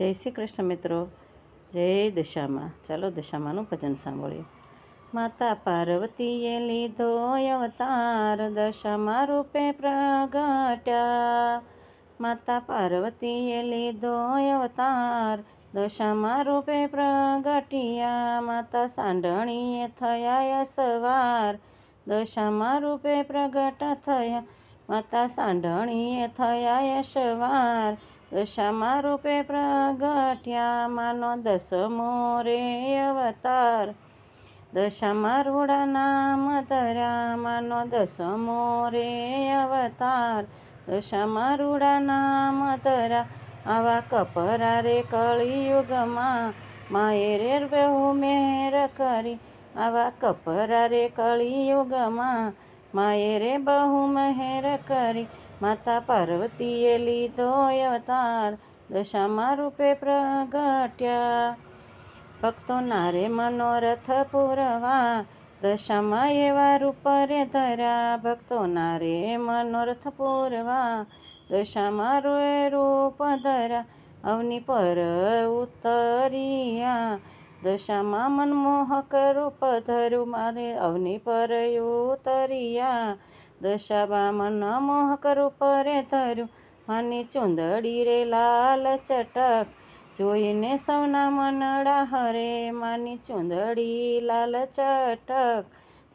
જય શ્રી કૃષ્ણ મિત્રો. જય દશામાં. ચાલો દશામાનું ભજન સાંભળીએ. માતા પાર્વતીએ લીધો અવતાર, દશામાં રૂપે પ્રગટ્યા. માતા પાર્વતીએ લીધો અવતાર, દશામાં રૂપે પ્રગટ્યા. માતા સાંડણીએ થયા સવાર, દશામાં રૂપે પ્રગટ થયા. માતા સાંડણીએ થયા સવાર દશામાં રૂપે પ્રગટ્યા માનો દસમો રે અવતાર. દશામાં રૂડા નામ ધર્યા માનો દસમો રે અવતાર. દશામાં રૂડા નામ ધર્યા આવા કપરા રે કળિયુગમાં. માએ રે બહુ મેર કરી આવા કપરા રે કળિયુગમાં. માએ રે બહુ મહેર કરી માતા પાર્વતીએ લીધો અવતાર, દશામાં રૂપે પ્રગટ્યા. ભક્તો નારે મનોરથ પૂરવા, દશામાં એવા રૂપ રે ધર્યા ભક્તો નારે મનોરથ પૂરવા, દશામાં રોય રૂપ ધર્યા અવની પર ઉતરિયા, દશામાં મનમોહક રૂપ ધર્યું મારે અવની પર ઉતરિયા દશાબા મન મોહક રૂપ રે ધર્યું. માની ચુંદડી રે લાલ ચટક. જોઈને સૌના મનડા હરે. માની ચુંદડી લાલ ચટક.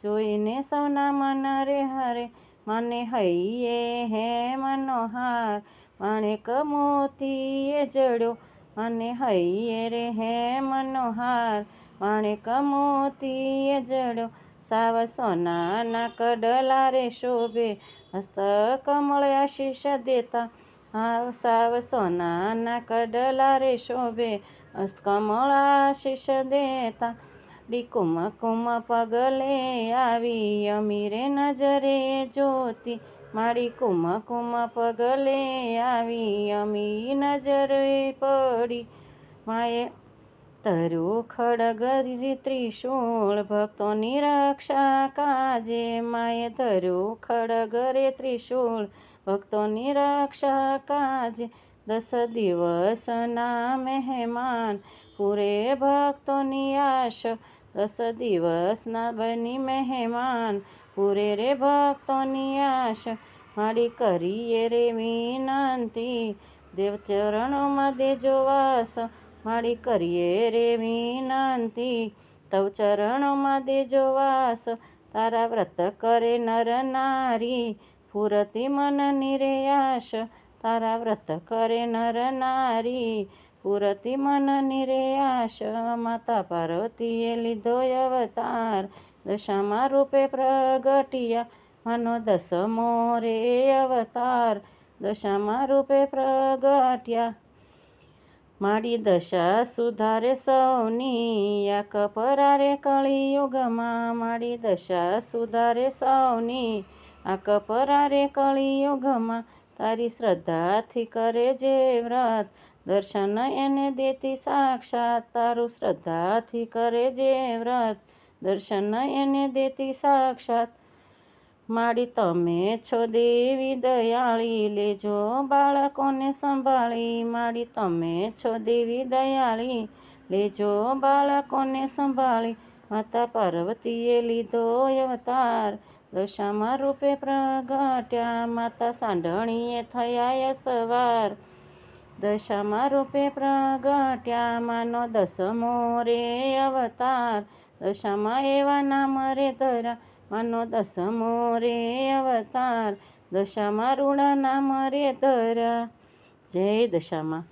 જોઈને સૌના મન રે હરે. માને હૈયે હે મનોહાર. માણેક મોતીએ જડ્યો. મને હૈયે રે હે મનોહાર. માણેક મોતીએ જડ્યો. સાવ સોનાના કડલા રે શોભે, હસ્ત કમળ આશીષ દેતા. હા સાવ સોનાના કડલા રે શોભે, હસ્ત કમળ આશીષ દેતા. ડી કુમ કુમ પગલે આવી અમીરે નજરે જોતી. મારી કુમ કુમ પગલે આવી અમી નજરે પડી. માએ તરુ ખડગ ત્રિશૂળ ભક્તોની રક્ષા કાજે માએ તરુ ખડગ રે ત્રિશૂળ ભક્તોની રક્ષા કાજે દસ દિવસના મહેમાન પૂરે ભક્તોની આશ દસ દિવસના બની મહેમાન પૂરે રે ભક્તોની આશ મારી કરીએ રે વિનંતી દેવચરણોમાં દેજો વાસ મારી કરીએ રે વિનંતી. તવ ચરણોમાં દેજો વાસ, તારા વ્રત કરે નર નારી. પૂરતી મનની રે આશ, તારા વ્રત કરે નર નારી. પૂરતી મનની રે આશ, માતા પાર્વતીએ લીધો અવતાર. દશામાં રૂપે પ્રગટિયા, માનો દસમો રે અવતાર. દશામાં રૂપે પ્રગટ્યા મારી દશા સુધારે સૌની, યા કપરારે કળિયુગમાં મારી દશા સુધારે સૌની, આ કપરારે કળિયુગમાં તારી શ્રદ્ધાથી કરે જે વ્રત. દર્શન એને દેતી સાક્ષાત તારું શ્રદ્ધાથી કરે જે વ્રત. દર્શન એને દેતી સાક્ષાત માડી તમે છો દેવી દયાળી, લેજો બાળકોને સંભાળી. માડી તમે છો દેવી દયાળી, લેજો બાળકોને સંભાળી. માતા પાર્વતીએ લીધો અવતાર, દશામાં રૂપે પ્રગટ્યા. માતા સાંઢણીએ થયા સવાર, દશામાં રૂપે પ્રગટ્યા. માનો દસમો રે અવતાર, દશામાં એવા નામ રે ધરા. માનો દસમો રે અવતાર, દશામાં રૂણા નામ રે ધરા જય દશામાં.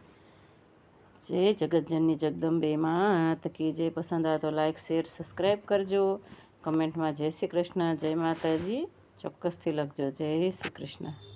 જય જગતજનની જગદંબે માત કી જે પસંદ આવે તો લાઈક શેર સબસ્ક્રાઈબ કરજો. કમેન્ટમાં જય શ્રી કૃષ્ણ, જય માતાજી. ચોક્કસથી લખજો. જય શ્રી કૃષ્ણ.